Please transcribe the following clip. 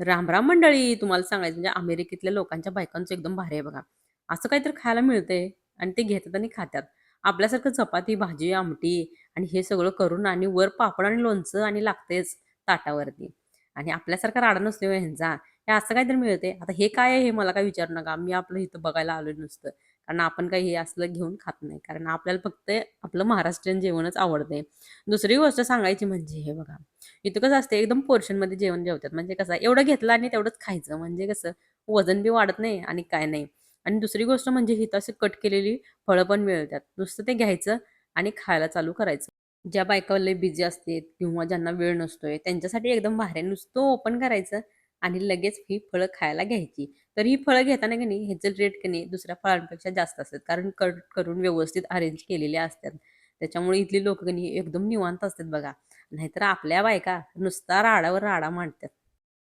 रामराम मंडळी तुम्हाला सांगायचं म्हणजे अमेरिकेतल्या लोकांच्या बायकांचं एकदम भारी आहे बघा. असं काहीतरी खायला मिळतंय आणि ते घेतात आणि खातात आपल्यासारखं चपाती भाजी आमटी आणि हे सगळं करून आणि वर पापड आणि लोणचं आणि लागतेच ताटावरती. आणि आपल्यासारखा राडा नसतो ह्यांचा. हे असं काहीतरी मिळते आता हे काय आहे हे मला काय विचारू नका. मी आपलं इथं बघायला आलो नसतं. कारण आपण काही हे असलं घेऊन खात नाही. कारण आपल्याला फक्त आपलं महाराष्ट्रीयन जेवणच आवडते दुसरी गोष्ट सांगायची म्हणजे हे बघा इथं कसं असते एकदम पोर्शनमध्ये जेवण जेवतात. म्हणजे कसं एवढं घेतलं आणि तेवढंच खायचं. म्हणजे कसं वजन बी वाढत नाही आणि काय नाही. आणि दुसरी गोष्ट म्हणजे इथं असे कट केलेली फळं पण मिळतात. नुसतं ते घ्यायचं आणि खायला चालू करायचं. ज्या बायका लय बिझी असतात किंवा ज्यांना वेळ नसतोय त्यांच्यासाठी एकदम भारी नुसतं ओपन करायचं आणि लगेच ही फळं खायला घ्यायची. तर ही फळं घेताना की नाही ह्याचं रेट की नाही दुसऱ्या फळांपेक्षा जास्त असतात. कारण कट करून व्यवस्थित अरेंज केलेले असतात. त्याच्यामुळे इथली लोक की नाही एकदम निवांत असतात बघा. नाहीतर आपल्या बायका नुसता राडावर राडा मांडतात.